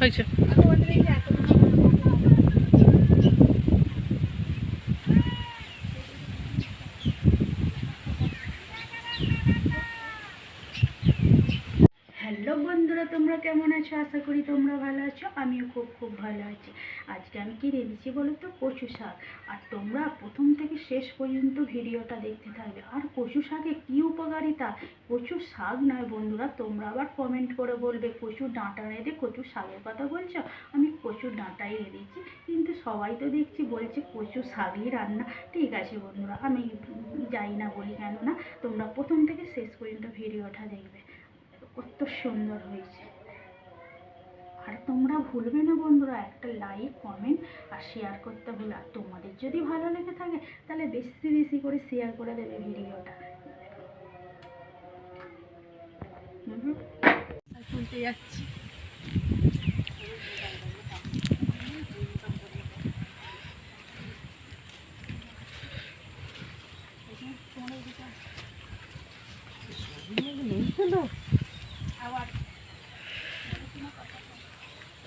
হয়েছে হ্যালো বন্ধুরা তোমরা কেমন আছো আশা করি তোমরা ভালো আছো আমিও খুব খুব আজকে আমি কি রেঁধেছি বলো তো? কচু শাক। আর তোমরা প্রথম থেকে শেষ পর্যন্ত ভিডিওটা দেখতে থাকবে। আর কচু শাকে কী উপকারিতা? কচু শাক নয় বন্ধুরা, তোমরা আবার কমেন্ট করে বলবে, কচু ডাঁটা রেঁধে কচু শাকের কথা বলছো? আমি কচু ডাঁটাই রেঁধেছি কিন্তু সবাই তো দেখছি বলছে কচু শাকই রান্না। ঠিক আছে বন্ধুরা, আমি যাই না বলি কেন না তোমরা প্রথম থেকে শেষ পর্যন্ত ভিডিওটা দেখবে। কত সুন্দর হয়েছে। আর তোমরা ভুলবে না বন্ধুরা, একটা লাইক কমেন্ট আর শেয়ার করতে ভুলো। আর তোমাদের যদি ভালো লেগে থাকে, তাহলে বেশি বেশি করে শেয়ার করে দেবে ভিডিওটা। শুনতে যাচ্ছি।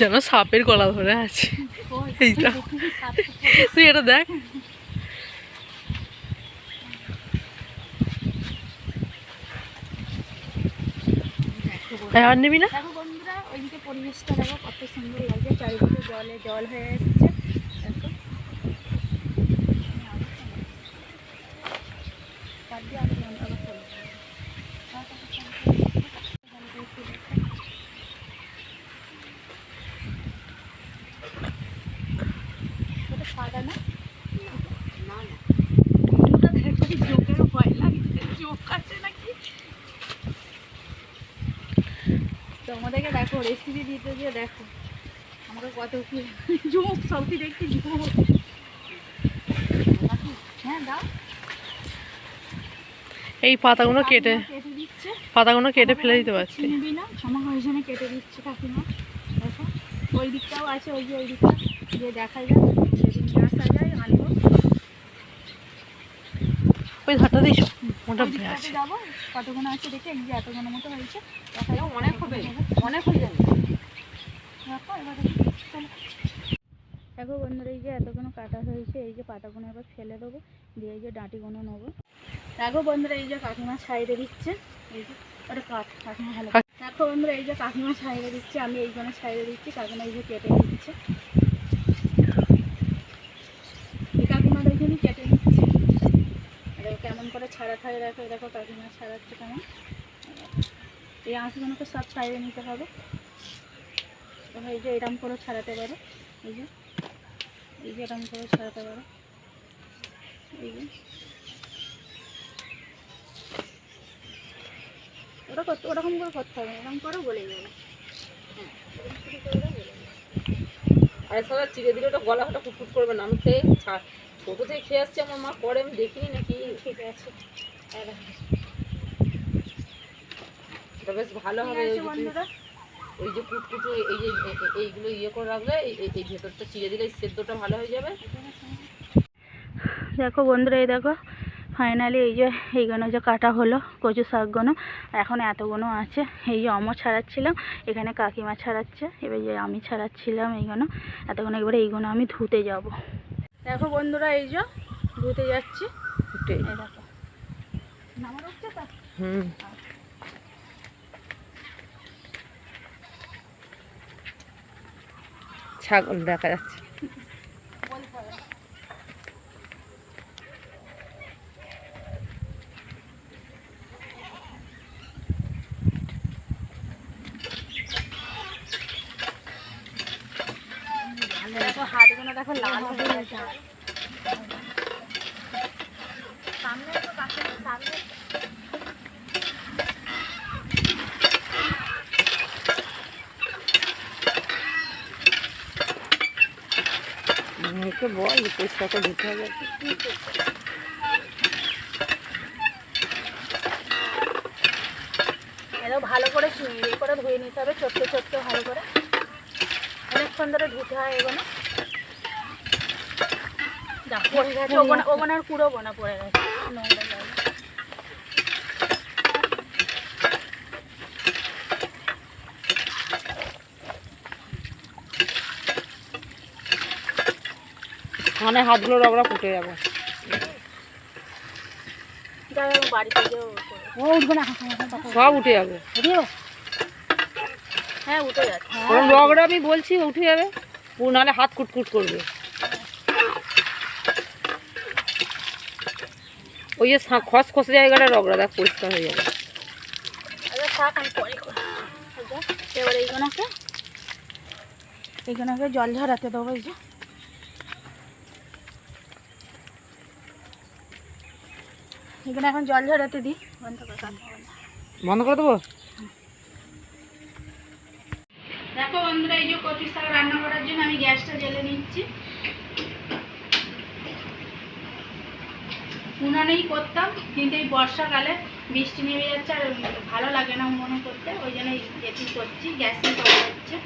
যেন সাপের গলা ধরে আছে। তুই এটা দেখ। আর নিবি না? পরিবেশটা দেখো কত সুন্দর লাগছে, চারিদিকে জলে জল হয়ে এসছে দেখো বাদ দিয়ে আমি লঙ্কাটা ফেলে দেবো। ওটা সাদা না? ওটা দেখো কি জোকের ভয় লাগছে, জোক আছে নাকি? তোমাদেরকে দেখো রেসিপি দিতে গিয়ে দেখো। আমরা কত কি জোক সবটি দেখছি জোক হ্যাঁ দাও। এই পাতাগুলো কেটে দিচ্ছে। পাতাগুলো কেটে ফেলে দিতে পারছি। না কেটে দিচ্ছে কাকিমা। দেখো ওই দিকটাও আছে ওই যে ওই দিকটা। দেখা যায় আসা যায় আনব। ওই ধারটা দিস ওটা আছে। আছে দেখে এই যে এতগুলো মতো হয়েছে। অনেক হবে অনেক হয়ে যাবে। দেখো বন্ধুরা এই যে এতগুলো কাটা হয়েছে এই যে পাতাগুলো এবার ফেলে দেবো দিয়ে এই যে ডাঁটিগুলো নেব। দেখো বন্ধুরা এই যে কাকিমা সাইডে দিচ্ছে। এই যে ওটা কাঠ কাকিমা ভালো দেখো বন্ধুরা এই যে কাকিমা সাইডে দিচ্ছে আমি এইখানে সাইডে দিচ্ছি কাকিমা এই যে কেটে দিচ্ছে এই কাকিমা এইখানে কেটে নিচ্ছে আর ও কেমন ছাড়াতে হয় দেখো এই দেখো কাকিমা ছাড়াচ্ছে কেমন? এই আঁশগুলোকে সব সাইডে নিতে হবে। এই যে এরম করে ছাড়াতে পারো। এই যে এই যে এরম করে ছাড়াতে পারো। এই যে। ওটা করতে ওরকম করে করতে হবে, এরকম করে বলে যাবে। আর সারা চিড়ে দিলে ওটা গলা ওটা ফুটফুট করবে না, আমি খেয়ে ছা- ছোটো থেকে খেয়ে আসছি আমার মা করে আমি দেখিনি নাকি? ঠিক আছে। এটা বেশ ভালো হবে ওই যে বন্ধুরা। ওই যে কুটকুটু এই যে এইগুলো ইয়ে করে রাখলে এই ভেতরটা চিড়ে দিলে সেদ্ধটা ভালো হয়ে যাবে। দেখো বন্ধুরা এই দেখো ফাইনালি এই যে এইগুলো যে কাটা হলো কচু শাকগুলো এখন এতগুলো আছে। এই যে অমর ছাড়াচ্ছিলাম এখানে কাকিমা ছাড়াচ্ছে এবার যে আমি ছাড়াচ্ছিলাম এইগুলো এতগুলো এবারে এইগুলো আমি ধুতে যাব। দেখো বন্ধুরা এই যে ঘুরতে যাচ্ছি। দেখো। হুম। ছাগল দেখা যাচ্ছে। বল দিতে হবে। ভালো করে ধুয়ে নিতে হবে ছোট্ট ছোট্ট ভালো করে। অনেকক্ষণ ধরে ধুতে হয় এগুলো। পড়ে গেছে ওখানে ওখানে আর পড়ে গেছে। মানে হাতগুলো রগড়া ফুটে যাবে। সব উঠে যাবে। হ্যাঁ উঠে যাচ্ছে। ওরকম রগড়া আমি বলছি উঠে যাবে। নাহলে হাত কুটকুট করবে। ওই যে খসখসে জায়গাটা রগড়া দেখ পরিষ্কার হয়ে যাবে। আচ্ছা এবার জল ঝরাতে দেবো এই যে। এখানে এখন জল ঝরাতে দিই। বন্ধ করে। বন্ধ দেবো? দেখো বন্ধুরা এই যে কচু শাক রান্না করার জন্য আমি গ্যাসটা জ্বেলে নিচ্ছি। উনানেই করতাম, কিন্তু এই বর্ষাকালে বৃষ্টি নেমে যাচ্ছে আর ভালো লাগে না মনে করতে, ওই জন্য এটি করছি গ্যাসেই করা হচ্ছে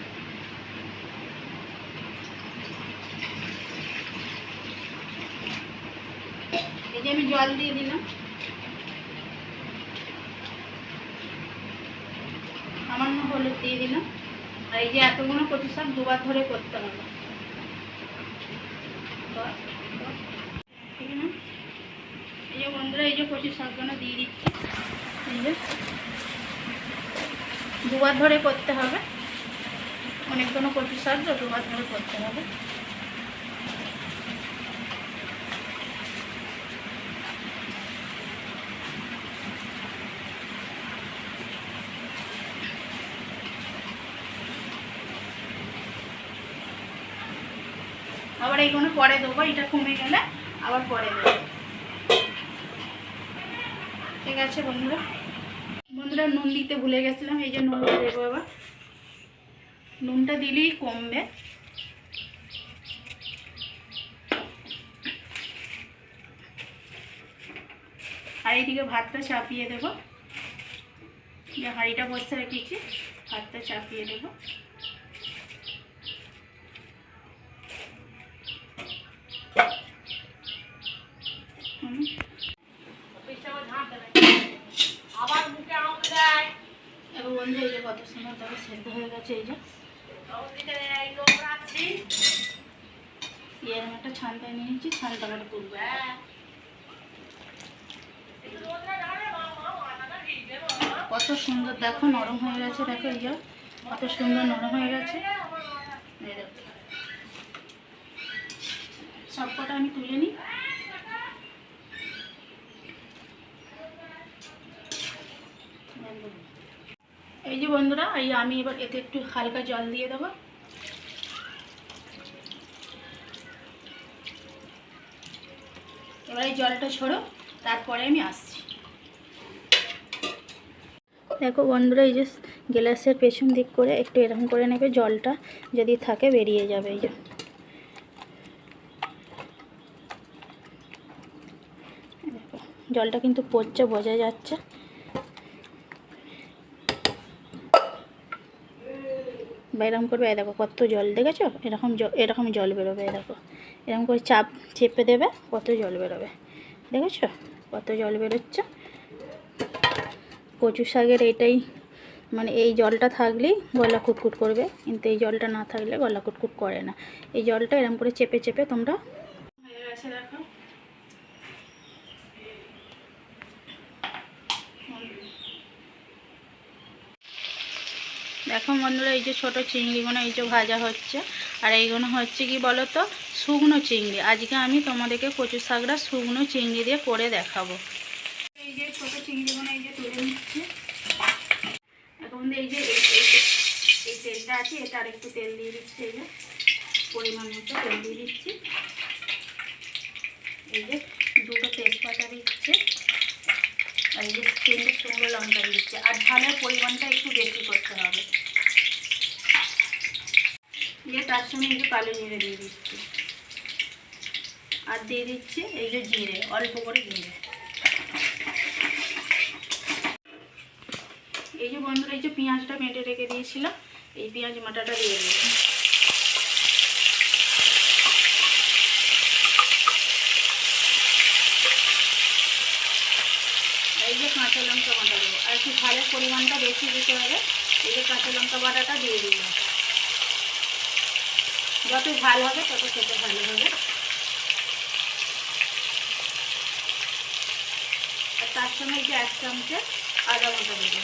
এই যে আমি জল দিয়ে দিলাম। সামান্য হলুদ দিয়ে দিলাম। আর এই যে এতগুলো শাক দুবার ধরে করতে হবে। বন্ধুরা, এই যে কচু শাকগুলো দিয়ে দিচ্ছি। দুবার ধরে করতে হবে। অনেকগুলো কচু শাক তো দুবার ধরে করতে হবে। আবার এইগুলো পরে দেবো, এটা কমে গেলে আবার পরে দেবো। ঠিক আছে, বন্ধুরা। বন্ধুরা, নুন দিতে ভুলে গেছিলাম, এই যে নুনটা দেবো এবার। নুনটা দিলেই কমবে। আর এইদিকে ভাতটা চাপিয়ে দেবো। হাঁড়িটা বসে রেখেছি, ভাতটা চাপিয়ে দেবো হুম। এবার বন্ধু এই যে কত সুন্দর তবে গেছে এই যে। একটা ছানটায় নিয়েছি ছানটাকে তুলবে কত সুন্দর, দেখো নরম হয়ে গেছে, দেখো এই যে, কত সুন্দর নরম হয়ে গেছে। সবকটা আমি তুলে নিই এই যে বন্ধুরা, এই আমি এবার এতে একটু হালকা জল দিয়ে দেবো। এবার এই জলটা ছড়ো তারপরে আমি আসছি। দেখো বন্ধুরা, এই যে গ্লাসের পেছন দিক করে একটু এরকম করে নেবে, জলটা যদি থাকে বেরিয়ে যাবে, এই যে। জলটা কিন্তু পড়ছে বোঝা যাচ্ছে। এরকম করবে, এই দেখো কত জল, দেখেছ? এরকম এরকম জল বেরোবে দেখো। এরকম করে চাপ চেপে দেবে, কত জল বেরোবে। দেখেছ? কত জল বেরোচ্ছে। কচু শাকের এটাই মানে এই জলটা থাকলেই গলা কুটকুট করবে, কিন্তু এই জলটা না থাকলে গলা কুটকুট করে না। এই জলটা এরকম করে চেপে চেপে তোমরা দেখো। দেখো বন্ধুরা, এই যে ছোটো চিংড়িগুলো এই যে ভাজা হচ্ছে। আর এইগুলো হচ্ছে কি বলো তো শুকনো চিংড়ি। আজকে আমি তোমাদেরকে কচু শাকটা শুকনো চিংড়ি দিয়ে করে দেখাবো। এই যে ছোটো চিংড়িগুলো এই যে তুলে নিচ্ছি। এখন এই যে এই- তেলটা আছে, এটা আর একটু তেল দিয়ে দিচ্ছে, এই যে পরিমাণ মতো তেল দিয়ে দিচ্ছি। এই যে দুটো তেজপাতা দিচ্ছে। এই যে তিনটে শুকনো লঙ্কা দিচ্ছে আর ঝালের পরিমাণটা একটু বেশি করতে হবে। দিয়ে তার সঙ্গে যে কালো জিরে দিয়ে দিচ্ছি। আর দিয়ে দিচ্ছি এই যে জিরে, অল্প করে জিরে। এই যে বন্ধুরা, এই যে পেঁয়াজটা মেটে রেখে দিয়েছিলাম, এই পেঁয়াজ মাটাটা দিয়ে দেবো এই যে কাঁচা লঙ্কা বাটা দেবো। আর একটু ঝালের পরিমাণটা বেশি দিতে হবে। এই যে কাঁচা লঙ্কা বাটাটা দিয়ে দিব যত ঝাল হবে, তত খেতে ভালো হবে। আর তার সঙ্গে যে এক চামচে আদা বাটা দেবো।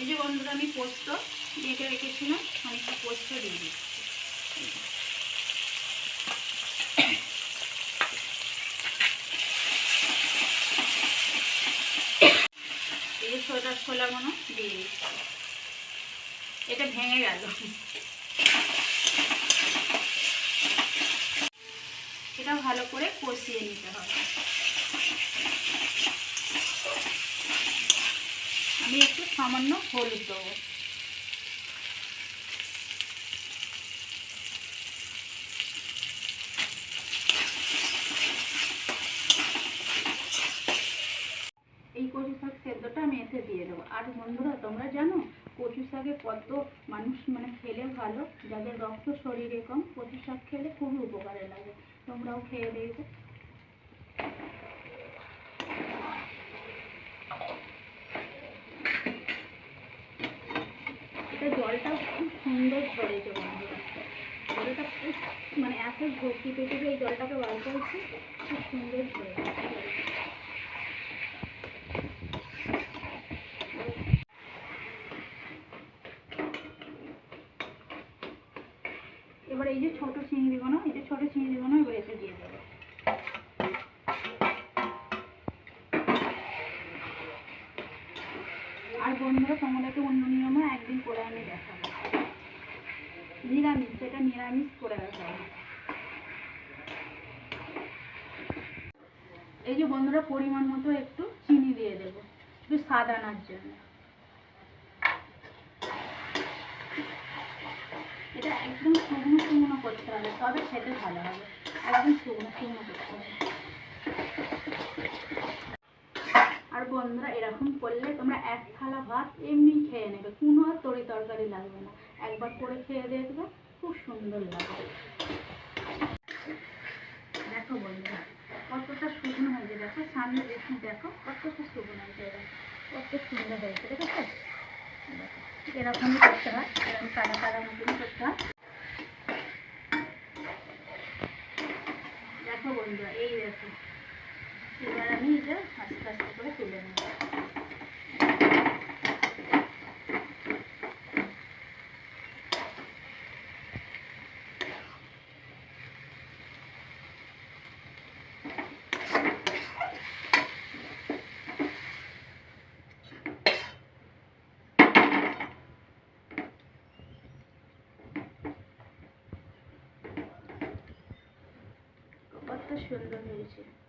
এই যে বন্ধুরা, আমি পোস্ত মেখে রেখেছিলাম খানিকটা পোস্ত দিয়ে দিই এই ছোটা ছোলাগুলো দিয়ে এটা ভেঙে গেল। এটা ভালো করে কষিয়ে নিতে হবে। আমি একটু সামান্য হলুদ দেবো এই কচু শাক সেদ্ধটা আমি এতে দিয়ে দেবো আর বন্ধুরা তোমরা জানো কচু শাকে কত মানুষ মানে খেলে ভালো, যাদের রক্ত শরীরে কম কচু শাক খেলে খুবই উপকারে লাগে। তোমরাও খেয়ে দেখবে। জলটা খুব সুন্দর ঝরেছে বন্ধুরা। জলটা মানে এত ভর্তি পেটে এই জলটাকে বার করেছি, খুব সুন্দর ঝরেছে এবার এই যে ছোট চিংড়িগুলো এই যে ছোট চিংড়িগুলো এবার এতে দিয়ে দেবো। আর বন্ধুরা, তোমাদেরকে অন্য নিয়মে একদিন করে আমি দেখাবো। নিরামিষ সেটা নিরামিষ করে দেখাবো। এই যে বন্ধুরা, পরিমাণ মতো একটু চিনি দিয়ে দেবো, একটু স্বাদ আনার জন্য। এটা একদম শুকনো শুকনো করতে হবে, তবে খেতে ভালো হবে। একদম শুকনো শুকনো করতে হবে। আর বন্ধুরা, এরকম করলে তোমরা এক থালা ভাত এমনি খেয়ে নেবে, কোনো আর তরি তরকারি লাগবে না। একবার করে খেয়ে দেখবে, খুব সুন্দর লাগবে। দেখো বন্ধুরা, কতটা শুকনো হয়েছে দেখো, সামনে দেখুন, দেখো, কতটা শুকনো হয়েছে কত সুন্দর হয়েছে, দেখেছ? দেখো এরকমই করতে হয়, এরকম কাদা কাদা মতনই করতে হয় দেখো বন্ধুরা এই দেখো এবার আমি এটা আস্তে আস্তে করে তুলে নেব কত সুন্দর হয়েছে হুম, হুম।